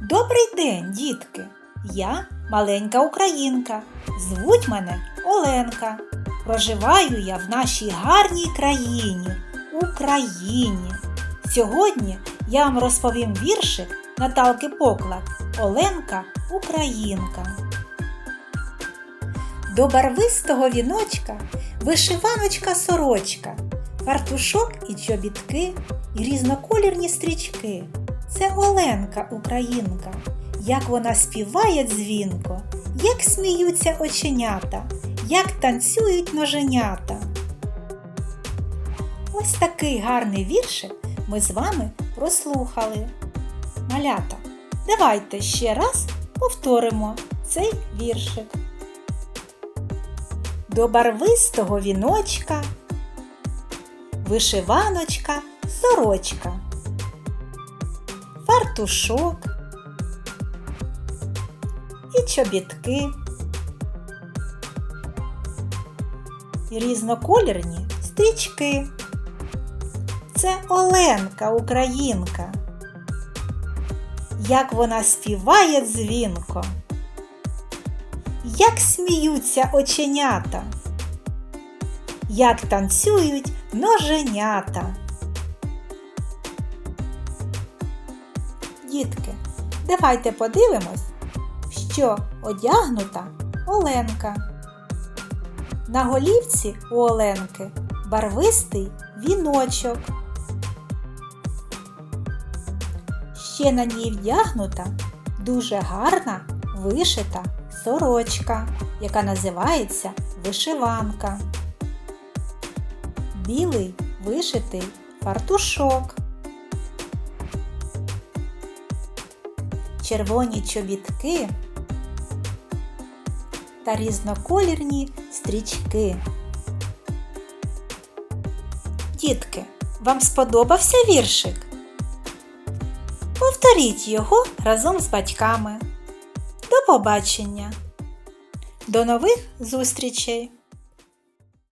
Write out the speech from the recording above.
Добрий день, дітки! Я маленька українка. Звуть мене Оленка. Проживаю я в нашій гарній країні, Україні. Сьогодні я вам розповім віршик Наталки Поклад Оленка Українка. До барвистого віночка вишиваночка сорочка, фартушок і чобітки, і різноколірні стрічки. Це Оленка Українка, як вона співає дзвінко, як сміються оченята, як танцюють ноженята. Ось такий гарний віршик ми з вами прослухали. Малята, давайте ще раз повторимо цей віршик. До барвистого віночка, вишиваночка, сорочка, фартушок і чобітки, і різноколірні стрічки. Це Оленка Українка. Як вона співає дзвінко як сміються оченята, як танцюють ноженята. Дітки, давайте подивимось, що одягнута Оленка. На голівці у Оленки барвистий віночок. Ще на ній вдягнута дуже гарна вишита сорочка, яка називається вишиванка. Білий вишитий фартушок. Червоні чобітки та різноколірні стрічки. Дітки, вам сподобався віршик? Повторіть його разом з батьками. До побачення! До нових зустрічей!